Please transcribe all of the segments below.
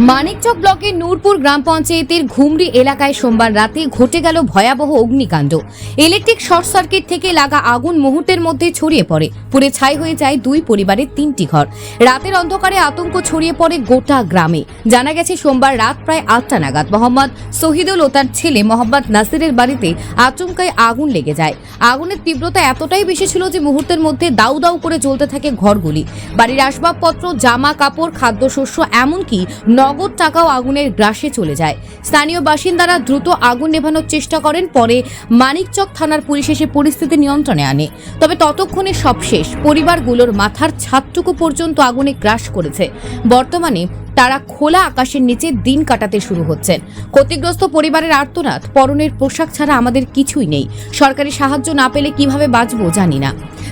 মানিকচক ব্লকের নূরপুর গ্রাম পঞ্চায়েতের ঘুমরি এলাকায় সোমবার রাতে ঘটে গেল ভয়াবহ অগ্নিকাণ্ড। ইলেকট্রিক শর্ট সার্কিট থেকে লাগা আগুন মুহূর্তের মধ্যে ছড়িয়ে পড়ে। পুড়ে ছাই হয়ে যায় দুই পরিবারের তিনটি ঘর। রাতের অন্ধকারে আতঙ্ক ছড়িয়ে পড়ে গোটা গ্রামে। জানা গেছে, সোমবার রাত প্রায় আটটা নাগাদ মোহাম্মদ শহীদুল ও তার ছেলে মোহাম্মদ নাসিরের বাড়িতে আচমকায় আগুন লেগে যায়। আগুনের তীব্রতা এতটাই বেশি ছিল যে মুহূর্তের মধ্যে দাউ দাউ করে জ্বলতে থাকে ঘরগুলি। বাড়ির আসবাবপত্র, জামা কাপড়, খাদ্যশস্য, এমনকি নগদ টাকাও আগুনের গ্রাসে চলে যায়। স্থানীয় বাসিন্দারা দ্রুত আগুন নেভানোর চেষ্টা করেন, পরে মানিকচক থানার পুলিশ এসে পরিস্থিতি নিয়ন্ত্রণে আনে। তবে ততক্ষণে সব শেষ। পরিবারগুলোর মাথার ছাদটুকু পর্যন্ত আগুনে গ্রাস করেছে। বর্তমানে তারা খোলা আকাশের নিচে দিন কাটাতে শুরু হচ্ছেন। ক্ষতিগ্রস্ত পরিবারের আর্তনাদ, পরনের পোশাক ছাড়া আমাদের কিছুই নেই। সরকারি সাহায্য না পেলে কীভাবে বাঁচবো জানি না।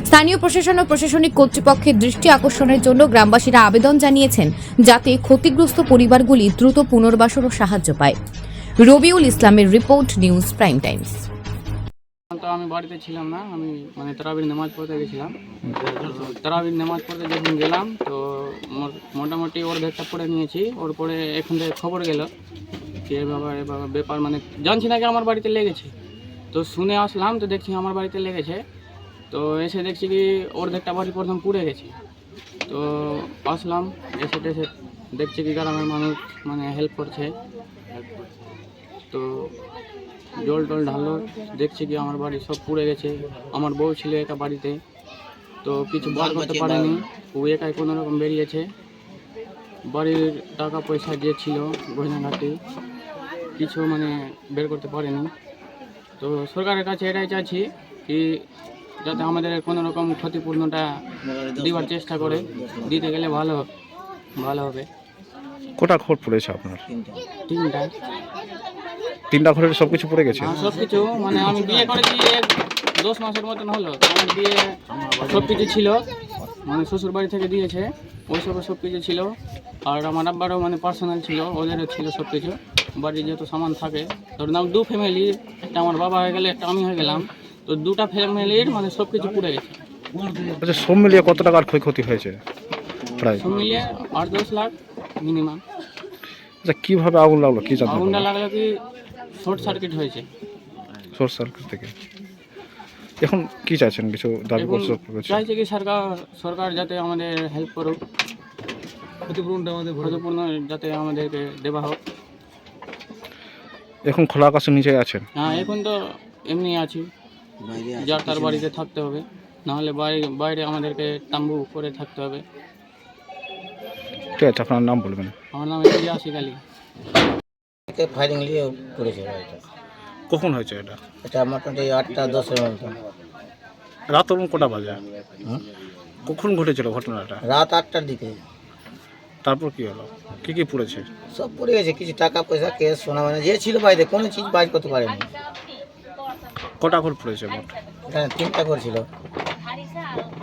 স্থানীয় প্রশাসন ও প্রশাসনিক কর্তৃপক্ষের দৃষ্টি আকর্ষণের জন্য গ্রামবাসীরা আবেদন জানিয়েছেন যাতে ক্ষতিগ্রস্ত পরিবারগুলি দ্রুত পুনর্বাসন ও সাহায্য পায়। রবিউল ইসলামের রিপোর্ট, নিউজ প্রাইম টাইমস। তো আমি বাড়িতে ছিলাম না, আমি মানে তারাবির নামাজ পড়তে গেছিলাম। তারাবির নামাজ পড়তে যখন গেলাম, তো মোটামুটি ওর ব্যাগটা পড়ে নিয়েছি। ওর পরে এখান থেকে খবর গেল যে বাবা, এ বাবা ব্যাপার মানে জানছি না কি আমার বাড়িতে লেগেছে। তো শুনে আসলাম, তো দেখছি আমার বাড়িতে লেগেছে। তো এসে দেখছি কি ওর ব্যাগটা বাড়ি প্রথম পুড়ে গেছে। তো আসলাম, এসে টেসে দেখছি কি গ্রামের মানুষ মানে হেল্প করছে। তো জল টল ঢালো দেখছি কি আমার বাড়ি সব পুড়ে গেছে। আমার বউ ছিল একা বাড়িতে তো কিছু বার করতে পারেনি। ও একাই কোনো রকম বেরিয়েছে। বাড়ির টাকা পয়সা যে ছিল গয়নাঘাটি কিছু মানে বের করতে পারেনি। তো সরকারের কাছে এটাই চাইছি কি যাতে আমাদের কোনো রকম ক্ষতিপূর্ণটা দেওয়ার চেষ্টা করে দিতে গেলে ভালো ভালো হবে। কোটা ঘর পড়েছে আপনার? তিনটা। তিনটা ঘরের সব কিছু পড়ে গেছে? হ্যাঁ সব কিছু মানে আমি বিয়ে করেছি দশ মাসের মতন হলো। আমার বিয়ে সব কিছু ছিল মানে শ্বশুর বাড়ি থেকে দিয়েছে ওই সব কিছু ছিল। আর আমার আব্বারও মানে পার্সোনাল ছিল ওদেরও ছিল সব কিছু বাড়ির যত সামান থাকে ধরুন দু ফ্যামিলি একটা আমার বাবা হয়ে গেলে একটা আমি হয়ে গেলাম। তো দুটা ফ্যামিলির মানে সব কিছু পুড়ে গেছে। আচ্ছা সব মিলিয়ে কত টাকার ক্ষয়ক্ষতি হয়েছে? প্রায়। সব মিলিয়ে আট দশ লাখ মিনিমাম আচ্ছা কীভাবে আগুন লাগল? কি জানতে আগুনটা লাগল কি শর্ট সার্কিট হয়েছে। শর্ট সার্কিট থেকে। এখন কি চাইছেন? কিছু দাবি করছে করছে? চাইছে কি সরকার সরকার যাতে আমাদের হেল্প করুক। ক্ষতিপূরণটা আমাদের ক্ষতিপূর্ণ যাতে আমাদেরকে দেওয়া হোক। এখন খোলা আকাশের নিচে আছেন? হ্যাঁ এখন তো এমনি আছি। যার তার বাড়িতে থাকতে হবে। নাহলে বাইরে বাইরে আমাদেরকে তাম্বু করে থাকতে হবে। ঠিক আছে আপনার নাম বলবেন। আমার নাম ইলিয়াস আলী ফায়ারিং নিয়ে করেছে বাড়িটা কখন হয়েছে এটা? এটা মোটামুটি আটটা দশের মতো রাত তখন কটা বাজে? হুম? কখন ঘটেছিল ঘটনাটা? রাত আটটার দিকে। তারপর কি হলো? কি কি পড়েছে? সব পড়ে গেছে কিছু টাকা পয়সা কেস সোনা মানে যে ছিল বাড়িতে কোনো চিজ বাইর করতে পারেনি। কটা ঘর পড়েছে মোট? এখানে তিনটা করছিল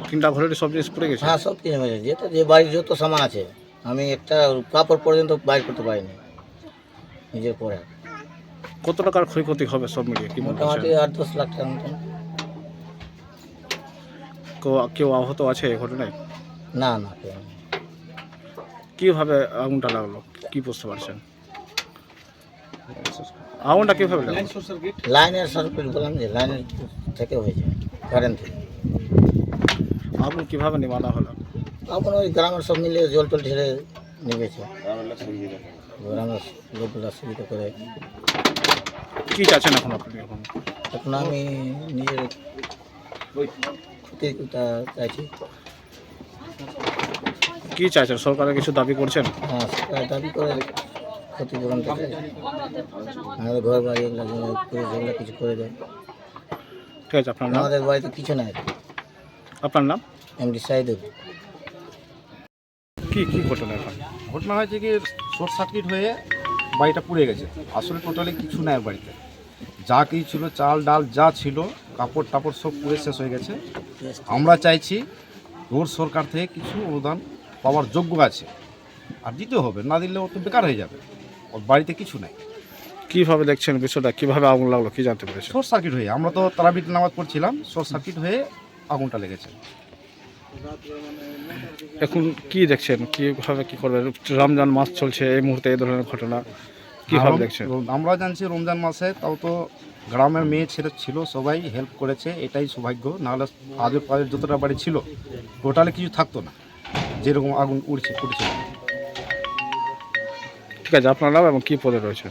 তিনটা ঘরের সব জিনিস পড়ে গেছে? হ্যাঁ সব কিছু হয়েছে যেটা যে বাড়ির যত সামান আছে। আমি একটা কাপড় পর্যন্ত বাইর করতে পারিনি। নিজের পরে। কত টাকার ক্ষয়ক্ষতি হবে সব মিলিয়ে কি মোটামুটি আট দশ লাখ টাকার মতন। কেউ- কেউ আহত আছে এই ঘটনায়? না না। কীভাবে আগুনটা লাগল? কি বুঝতে পারছেন? আগুনটা কীভাবে লাইনের সার্কিট বললাম যে লাইনের থেকে হয়েছে কারেন্ট থেকে। আগুন কীভাবে নিবানো হলো? এখন ওই গ্রামের সব মিলে জল টল ঢেলে নিবেছে গ্রামের লোকগুলো সুবিধা করে। কি চাচ্ছেন এখন আপনি এখন? এখন আমি নিজের ক্ষতিটা চাইছি। কি চাইছেন? সরকারের কিছু দাবি করছেন? হ্যাঁ সেটা দাবি করে ক্ষতিপূরণটা চাই আমাদের ঘর বাড়ি এগুলো যেগুলো কিছু করে দেয়। ঠিক আছে আপনার নাম? আমাদের বাড়িতে কিছু নাই। আপনার নাম? এমডি সাইদুল। কি কি ঘটনা এখন? ঘটনা হয়েছে কি শর্ট সার্কিট হয়ে বাড়িটা পুড়ে গেছে। আসলে টোটালি কিছু নাই বাড়িতে। যা কিছু ছিল চাল ডাল যা ছিল কাপড় টাপড় সব পুড়ে শেষ হয়ে গেছে। আমরা চাইছি রোড সরকার থেকে কিছু অনুদান পাওয়ার যোগ্য আছে। আর দিতে হবে না দিলে ও তো বেকার হয়ে যাবে। ওর বাড়িতে কিছু নাই। কীভাবে দেখছেন বিষয়টা? কীভাবে আগুন লাগল কি জানতে পেরেছেন? শর্ট সার্কিট হয়ে আমরা তো তারাবিট নামাজ পড়ছিলাম শর্ট সার্কিট হয়ে আগুনটা লেগেছে। এখন কি দেখছেন? কীভাবে কি করবেন? রমজান মাস চলছে এই মুহূর্তে এই ধরনের ঘটনা কীভাবে আর দেখছেন? আমরা জানছি রমজান মাসে তাও তো গ্রামের মেয়ে ছেলে ছিল সবাই হেল্প করেছে এটাই সৌভাগ্য। নাহলে আগে পাশে যতটা বাড়ি ছিল টোটালে কিছু থাকতো না। যেরকম আগুন উড়ছে উঠছে ঠিক আছে আপনার নাম এবং কি পদে রয়েছে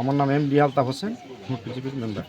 আমার নাম এম আলতাফ হোসেন বিজেপির মেম্বার